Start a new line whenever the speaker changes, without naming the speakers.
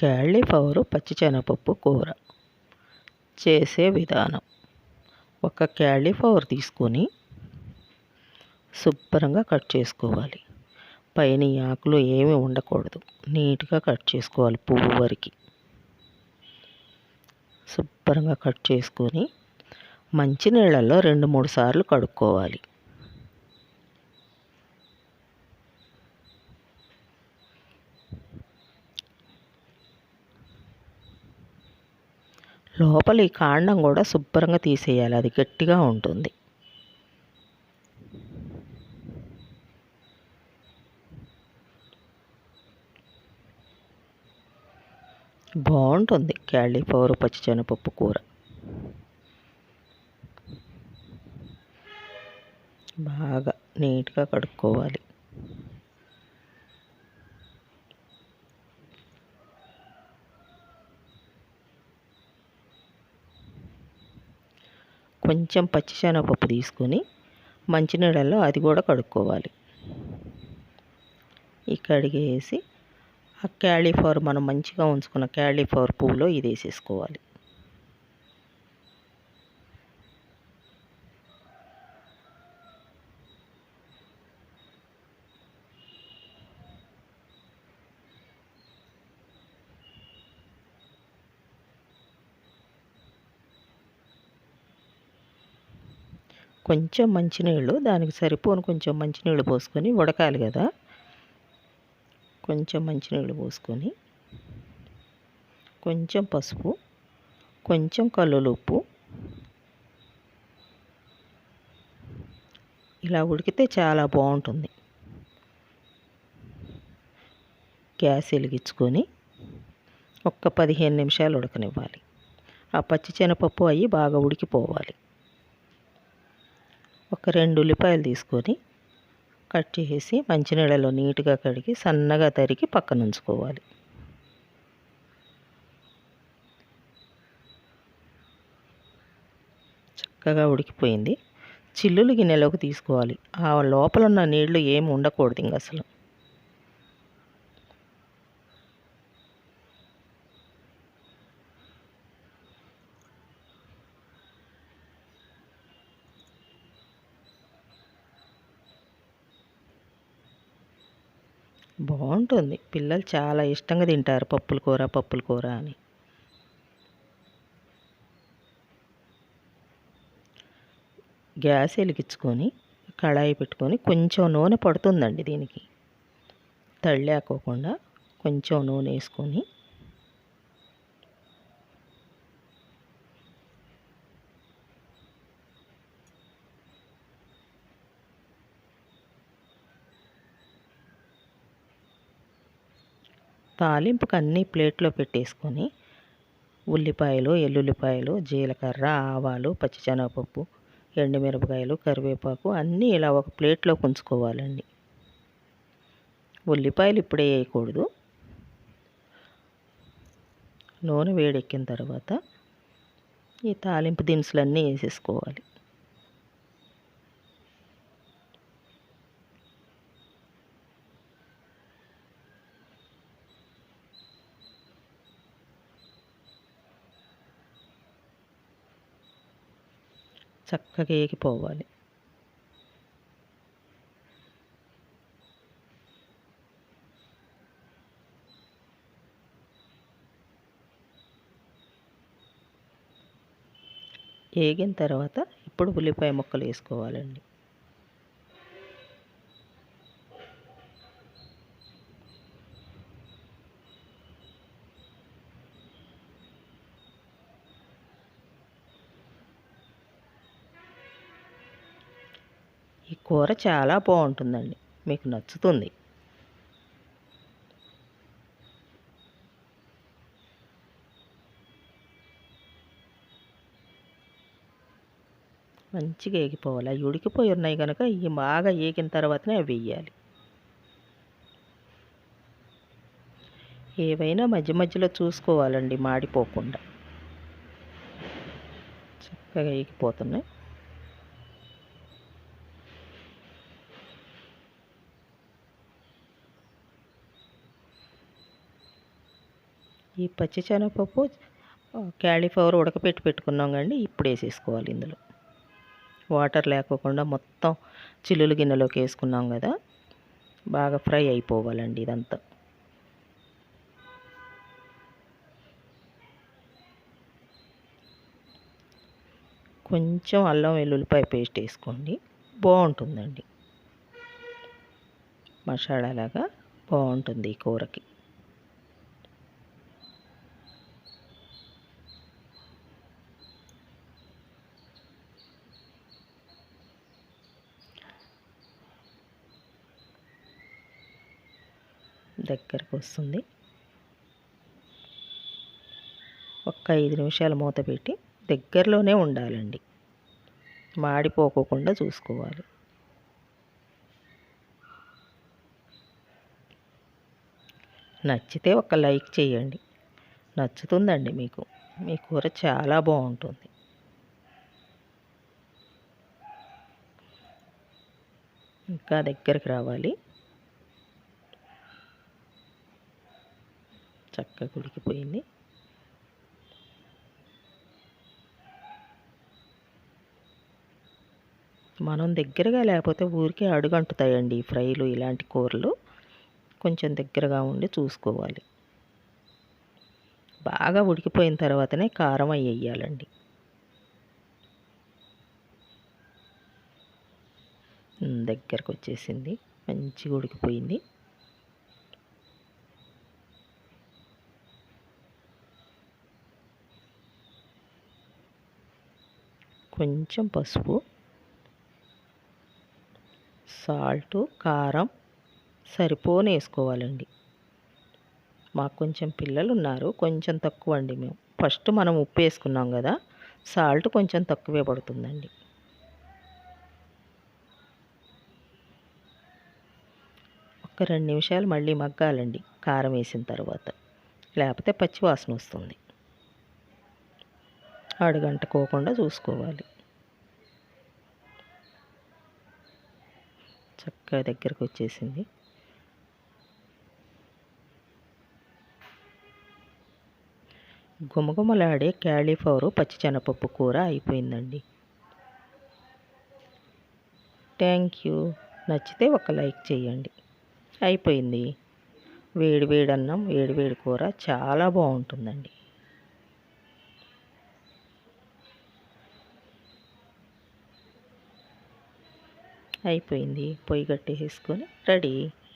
Cauliflower పచ్చిశనగపప్పు కూర చేసే విధానం. ఒక క్యాలీఫ్లవర్ తీసుకొని శుభ్రంగా కట్ చేసుకోవాలి. పైన ఆకులు ఏమీ ఉండకూడదు. నీట్గా కట్ చేసుకోవాలి పువ్వు వరకు. శుభ్రంగా కట్ చేసుకొని మంచినీళ్ళల్లో రెండు మూడు సార్లు కడుక్కోవాలి. లోపల ఈ కాండం కూడా శుభ్రంగా తీసేయాలి. అది గట్టిగా ఉంటుంది. బాగుంటుంది క్యాలీఫ్లవర్ పచ్చిశనగపప్పు కూర. బాగా నీట్గా కడుక్కోవాలి. కొంచెం పచ్చిశనగపప్పు తీసుకొని మంచినీళ్ళల్లో అది కూడా కడుక్కోవాలి. ఈ కడిగేసి ఆ క్యాలీఫ్లవర్ మనం మంచిగా ఉంచుకున్న క్యాలీఫ్లవర్ పువ్వులో ఇది వేసేసుకోవాలి. కొంచెం మంచినీళ్ళు దానికి సరిపోను కొంచెం మంచినీళ్ళు పోసుకొని ఉడకాలి కదా. కొంచెం మంచినీళ్ళు పోసుకొని కొంచెం పసుపు కొంచెం కల్లులుప్పు. ఇలా ఉడికితే చాలా బాగుంటుంది. గ్యాస్ వెలిగించుకొని ఒక్క పదిహేను నిమిషాలు ఉడకనివ్వాలి. ఆ పచ్చి శనగపప్పు అవి బాగా ఉడికిపోవాలి. ఒక రెండు ఉల్లిపాయలు తీసుకొని కట్ చేసి మంచినీళ్ళలో నీట్గా కడిగి సన్నగా తరిగి పక్కన ఉంచుకోవాలి. చక్కగా ఉడికిపోయింది. చిల్లులు గిన్నెలోకి తీసుకోవాలి. ఆ లోపల ఉన్న నీళ్ళు ఏమి ఉండకూడదు ఇంక అసలు. బాగుంటుంది. పిల్లలు చాలా ఇష్టంగా తింటారు పప్పుల కూర పప్పుల కూర అని. గ్యాస్ వెలిగించుకొని కళాయి పెట్టుకొని కొంచెం నూనె పడుతుందండి దీనికి. తళ్ళాకోకుండా కొంచెం నూనె వేసుకొని తాలింపుకి అన్నీ ప్లేట్లో పెట్టేసుకొని ఉల్లిపాయలు ఎల్లుల్లిపాయలు జీలకర్ర ఆవాలు పచ్చిశనగపప్పు ఎండుమిరపకాయలు కరివేపాకు అన్నీ ఇలా ఒక ప్లేట్లో ఉంచుకోవాలండి ఉల్లిపాయలు ఇప్పుడే వేయకూడదు. నూనె వేడెక్కిన తర్వాత ఈ తాలింపు దినుసులన్నీ వేసేసుకోవాలి. చక్కగా ఏగిపోవాలి. ఏగిన తర్వాత ఇప్పుడు ఉల్లిపాయ ముక్కలు వేసుకోవాలండి. కూర చాలా బాగుంటుందండి. మీకు నచ్చుతుంది. మంచిగా ఏగిపోవాలి. అవి ఉడికిపోయి ఉన్నాయి కనుక ఇవి బాగా ఏగిన తర్వాతనే అవి వేయాలి. ఏవైనా మధ్య మధ్యలో చూసుకోవాలండి మాడిపోకుండా. చక్కగా ఏగిపోతున్నాయి. ఈ పచ్చి శనగపప్పు క్యాలీఫ్లవర్ ఉడకపెట్టి పెట్టుకున్నాం కండి ఇప్పుడు వేసేసుకోవాలి ఇందులో. వాటర్ లేకోకుండా మొత్తం చిల్లులు గిన్నెలోకి వేసుకున్నాం కదా బాగా ఫ్రై అయిపోవాలండి ఇదంతా. కొంచెం అల్లం వెల్లుల్లిపాయ పేస్ట్ వేసుకోండి బాగుంటుందండి. మసాలాలాగా బాగుంటుంది ఈ కూరకి. దగ్గరకు వస్తుంది ఒక్క ఐదు నిమిషాలు మూత పెట్టి దగ్గరలోనే ఉండాలండి. మాడిపోకోకుండా చూసుకోవాలి. నచ్చితే ఒక లైక్ చేయండి. నచ్చుతుందండి మీకు. మీ కూర చాలా బాగుంటుంది. ఇంకా దగ్గరికి రావాలి. చక్కగా ఉడికిపోయింది మనం దగ్గరగా లేకపోతే ఊరికే అడుగంటుతాయండి ఈ ఫ్రైలు ఇలాంటి కూరలు. కొంచెం దగ్గరగా ఉండి చూసుకోవాలి. బాగా ఉడికిపోయిన తర్వాతనే కారం అవి వేయాలండి. దగ్గరకు వచ్చేసింది మంచిగా ఉడికిపోయింది. కొంచెం పసుపు సాల్ట్ కారం సరిపోని వేసుకోవాలండి. మాకు కొంచెం పిల్లలు ఉన్నారు కొంచెం తక్కువ అండి మేము. ఫస్ట్ మనం ఉప్పు వేసుకున్నాం కదా సాల్ట్ కొంచెం తక్కువే పడుతుందండి. ఒక రెండు నిమిషాలు మళ్ళీ మగ్గాలండి కారం వేసిన తర్వాత. లేకపోతే పచ్చి వాసన వస్తుంది. అడుగంటుకోకుండా చూసుకోవాలి. చక్కగా దగ్గరకు వచ్చేసింది. గుమగుమలాడే క్యాలీఫ్లవరు పచ్చిశనగపప్పు కూర అయిపోయిందండి. Thank you. నచ్చితే ఒక లైక్ చేయండి. అయిపోయింది. వేడి వేడి అన్నం వేడి వేడి కూర చాలా బాగుంటుందండి. అయిపోయింది. పొయ్యి కట్టేసుకొని రెడీ.